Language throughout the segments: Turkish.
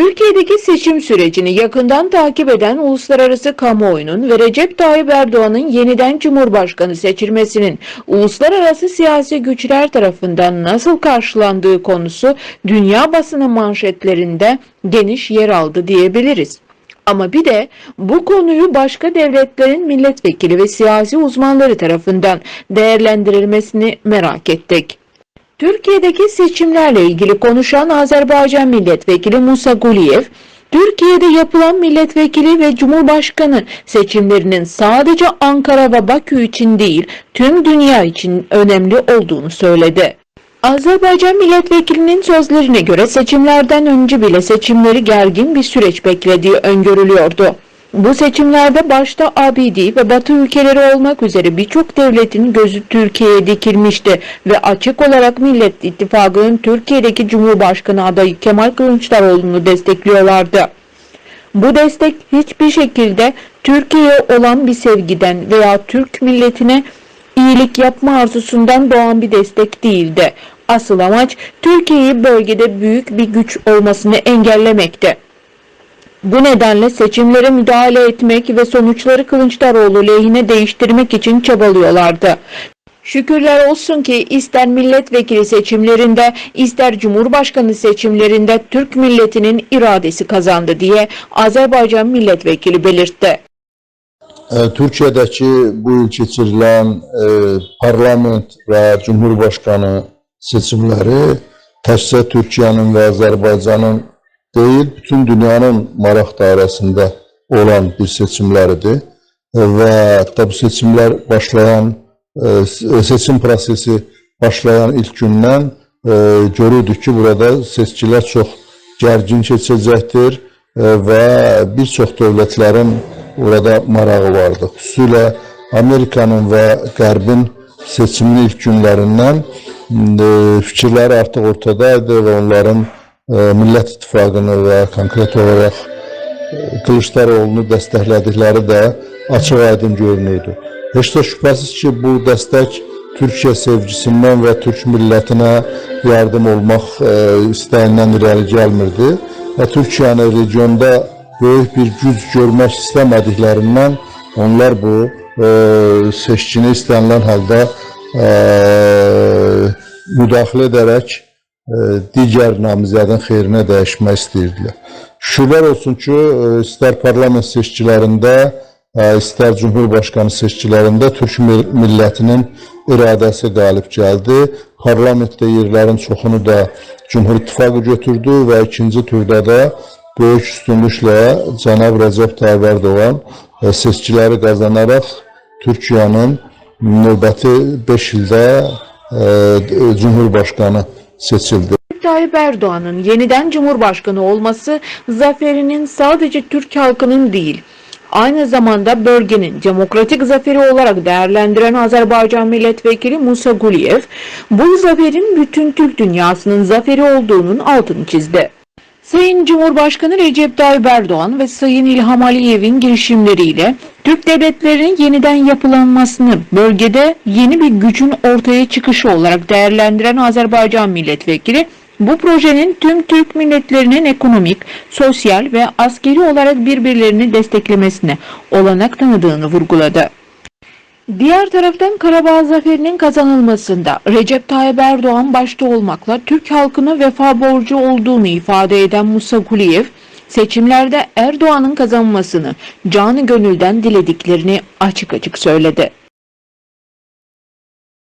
Türkiye'deki seçim sürecini yakından takip eden uluslararası kamuoyunun ve Recep Tayyip Erdoğan'ın yeniden Cumhurbaşkanı seçilmesinin uluslararası siyasi güçler tarafından nasıl karşılandığı konusu dünya basını manşetlerinde geniş yer aldı diyebiliriz. Ama bir de bu konuyu başka devletlerin milletvekili ve siyasi uzmanları tarafından değerlendirilmesini merak ettik. Türkiye'deki seçimlerle ilgili konuşan Azerbaycan Milletvekili Musa Guliyev, Türkiye'de yapılan milletvekili ve cumhurbaşkanı seçimlerinin sadece Ankara ve Bakü için değil, tüm dünya için önemli olduğunu söyledi. Azerbaycan milletvekilinin sözlerine göre seçimlerden önce bile seçimleri gergin bir süreç beklediği öngörülüyordu. Bu seçimlerde başta ABD ve Batı ülkeleri olmak üzere birçok devletin gözü Türkiye'ye dikilmişti ve açık olarak Millet İttifakı'nın Türkiye'deki Cumhurbaşkanı adayı Kemal Kılıçdaroğlu'nu destekliyorlardı. Bu destek hiçbir şekilde Türkiye'ye olan bir sevgiden veya Türk milletine iyilik yapma arzusundan doğan bir destek değildi. Asıl amaç Türkiye'yi bölgede büyük bir güç olmasını engellemekti. Bu nedenle seçimlere müdahale etmek ve sonuçları Kılıçdaroğlu lehine değiştirmek için çabalıyorlardı. Şükürler olsun ki ister milletvekili seçimlerinde ister cumhurbaşkanı seçimlerinde Türk milletinin iradesi kazandı diye Azerbaycan milletvekili belirtti. E, Türkiye'deki bu yıl keçirilən e, parlament və cumhurbaşkanı seçimləri təkcə Türkiyənin və Azərbaycanın deyil, bütün dünyanın maraq dairəsində olan bir seçimləridir. E, və bu seçimlər başlayan, e, seçim prosesi başlayan ilk gündən e, görürdük ki, burada seçkilər çox gərgin keçəcəkdir e, və bir çox dövlətlərin orada marağı vardı. Xüsusilə Amerikanın və Qərbin seçimin ilk günlərindən fikirləri artıq ortadaydı və onların e, Millət İttifaqını və konkret olaraq e, Kılıçdaroğlu'nu dəstəklədikləri də açıq aydın görünürdü. Heç də şübhəsiz ki, bu dəstək Türkiyə sevgisindən və Türk millətinə yardım olmaq e, istəyindən irəli gəlmirdi və Türkiyəni regionda böyük bir güc görmək istəmədiklərindən onlar bu e, seçkini istənilən halda müdaxilə edərək digər namizədin xeyrinə dəyişmək istəyirdilər. Şükürlər olsun ki, e, istər parlament seçkilərində, e, istər Cumhurbaşkanı seçkilərində Türk mil- millətinin iradəsi qalib gəldi. Parlamentdə yerlərin çoxunu da Cumhur İttifaqı götürdü və ikinci turda da böyük üstünlüklə cənab Rəcəb Tayyip Erdoğan e, seçkiləri qazanaraq Türkiyənin növbəti 5 ildə Cumhurbaşkanı seçildi. Tayyip Erdoğan'ın yeniden Cumhurbaşkanı olması zaferinin sadece Türk halkının değil, aynı zamanda bölgenin demokratik zaferi olarak değerlendiren Azerbaycan Milletvekili Musa Guliyev, bu zaferin bütün Türk dünyasının zaferi olduğunun altını çizdi. Sayın Cumhurbaşkanı Recep Tayyip Erdoğan ve Sayın İlham Aliyev'in girişimleriyle Türk devletlerinin yeniden yapılanmasını bölgede yeni bir gücün ortaya çıkışı olarak değerlendiren Azerbaycan milletvekili bu projenin tüm Türk milletlerinin ekonomik, sosyal ve askeri olarak birbirlerini desteklemesine olanak tanıdığını vurguladı. Diğer taraftan Karabağ zaferinin kazanılmasında Recep Tayyip Erdoğan başta olmakla Türk halkına vefa borcu olduğunu ifade eden Musa Guliyev, seçimlerde Erdoğan'ın kazanmasını canı gönülden dilediklerini açık açık söyledi.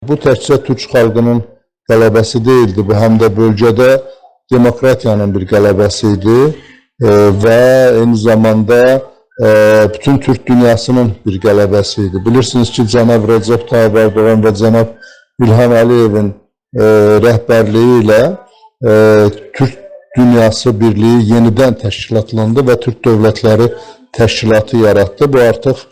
Bu təkcə Türk xalqının qələbəsi deyildi, bu həm də bölgədə demokratiyanın bir qələbəsi idi e, və eyni zamanda e, bütün Türk dünyasının bir qələbəsi idi. Bilirsiniz ki, cənab Recep Tayyip Erdoğan və cənab İlham Aliyevin e, rəhbərliyi ilə e, Türk dünyası birliyi yenidən təşkilatlandı və Türk dövlətləri təşkilatı yaratdı. Bu artıq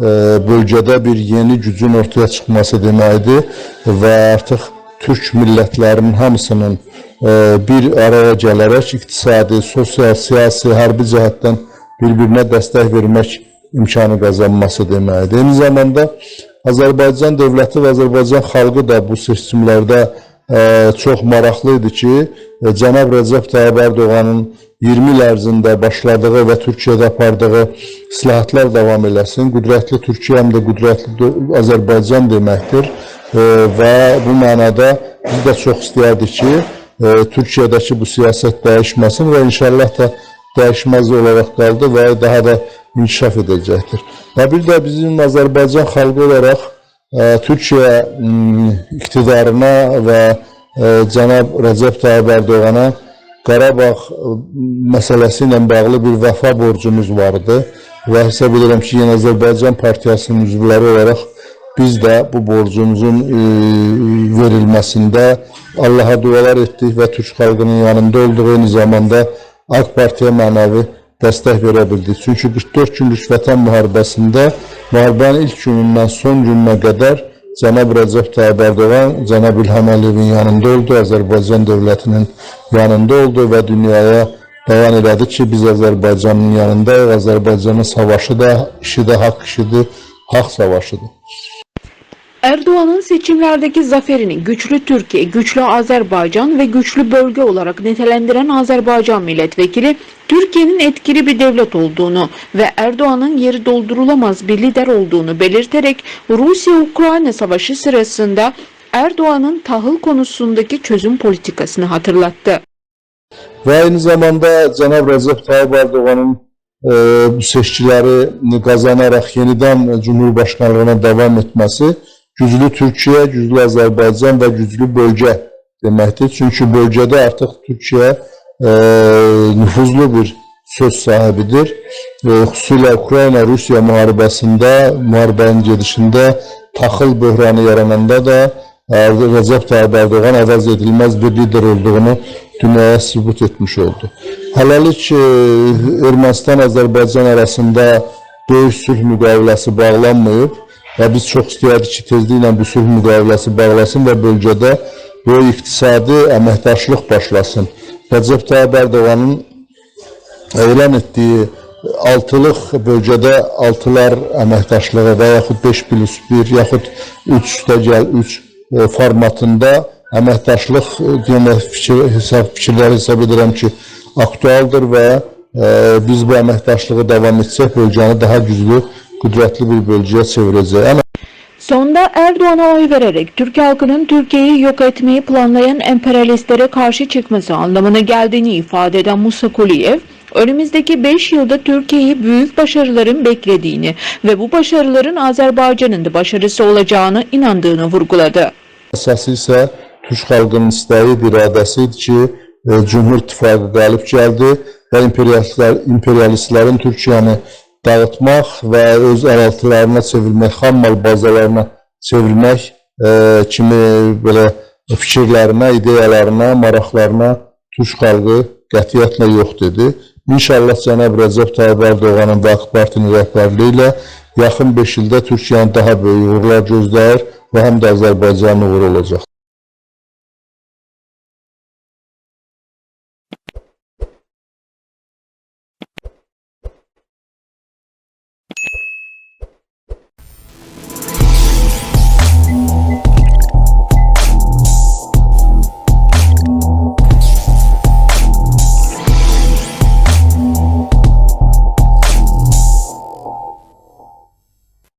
e, bölgədə bir yeni gücün ortaya çıxması deməkdir və artıq Türk millətlərinin hamısının e, bir araya gələrək iqtisadi, sosial, siyasi, hərbi cəhətdən bir-birinə dəstək vermək imkanı qazanması deməkdir. Eyni zamanda Azərbaycan dövləti və Azərbaycan xalqı da bu seçimlərdə e, çox ki, e, cənab Rəcəb Tayyib Ərdoğanın 20 il ərzində başladığı və Türkiyədə apardığı islahatlar davam eləsin. Qüdrətli Türkiyə həm də qüdrətli Azərbaycan deməkdir. E, və bu mənada biz də çox istəyərdik ki, e, Türkiyədəki bu siyasət dəyişməsin və inşallah da dəyişməz olaraq qaldı və daha da inkişaf edəcəkdir. Və bir də bizim Azərbaycan xalqı olaraq e, Türkiyə m, iqtidarına və e, cənab Rəcəb Tayyib Ərdoğana Qarabağ e, məsələsi ilə bağlı bir vəfa borcumuz vardı və hesab edirəm ki, yenə Azərbaycan Partiyasının üzvləri olaraq biz də bu borcumuzun e, verilməsində Allaha dualar etdik və Türk xalqının yanında olduğu eyni zamanda AK Partiyə mənəvi dəstək verə bildik. Çünki 44 günlük vətən müharibəsində müharibənin ilk günündən son gününə qədər cənab Rəcəb Tayyib Ərdoğan, cənab İlham Əliyevin yanında oldu, Azərbaycan dövlətinin yanında oldu və dünyaya bəyan elədi ki, biz Azərbaycanın yanındayıq, Azərbaycanın savaşı da, işi də haqq işidir, haqq savaşıdır. Erdoğan'ın seçimlerdeki zaferini güçlü Türkiye, güçlü Azerbaycan ve güçlü bölge olarak nitelendiren Azerbaycan milletvekili, Türkiye'nin etkili bir devlet olduğunu ve Erdoğan'ın yeri doldurulamaz bir lider olduğunu belirterek Rusya-Ukrayna savaşı sırasında Erdoğan'ın tahıl konusundaki çözüm politikasını hatırlattı. Və eyni zamanda cənab Rəcəb Tayyib Ərdoğanın e, bu seçkiləri qazanaraq yenidən Cumhurbaşqanlığına davam etməsi güclü Türkiyə, güclü Azərbaycan və güclü bölgə deməkdir. Çünki bölgədə artıq Türkiyə e, nüfuzlu bir söz sahibidir. E, xüsusilə Ukrayna-Rusiya müharibəsində, müharibənin gedişində taxıl böhranı yarananda da e, Rəcəb Tayyib Ərdoğan əvəz edilməz bir lider olduğunu dünyaya sübut etmiş oldu. Hələlik e, Ermənistan-Azərbaycan arasında böyük sülh müqaviləsi bağlanmayıb və biz çox istəyərdik ki, tezliklə bu sülh müqaviləsi bağlasın və bölgədə böyük iqtisadi əməkdaşlıq başlasın. Rəcəb Tayyib Ərdoğanın elan etdiyi altılıq bölgədə altılar əməkdaşlığı və yaxud 5 plus 1 yaxud 3 üstə gəl 3 e, formatında əməkdaşlıq demək fikir, hesab, fikirləri hesab edirəm ki, aktualdır və e, biz bu əməkdaşlığı davam etsək bölgəni daha güclü, qüdrətli bir bölgəyə çevirəcək. Ən Sonda Erdoğan'a oy vererek Türk halkının Türkiye'yi yok etmeyi planlayan emperyalistlere karşı çıkması anlamına geldiğini ifade eden Musa Kuliyev, önümüzdeki 5 yılda Türkiye'yi büyük başarıların beklediğini ve bu başarıların Azerbaycan'ın da başarısı olacağını inandığını vurguladı. Əsası isə Türk bir iradəsi idi ki, e, Cumhur İttifaqı qalib gəldi və imperialistlər, imperialistlərin Türkiyəni dağıtmaq və öz əraltılarına çevirmək, xam mal bazalarına çevirmək e, kimi belə fikirlərinə, ideyalarına, maraqlarına Türk xalqı qətiyyətlə yox dedi. İnşallah cənab Rəcəb Tayyib Ərdoğanın və AK Partinin rəhbərliyi ilə yaxın 5 ildə Türkiyənin daha böyük uğurlar gözləyir və həm də Azərbaycanın uğuru olacaq.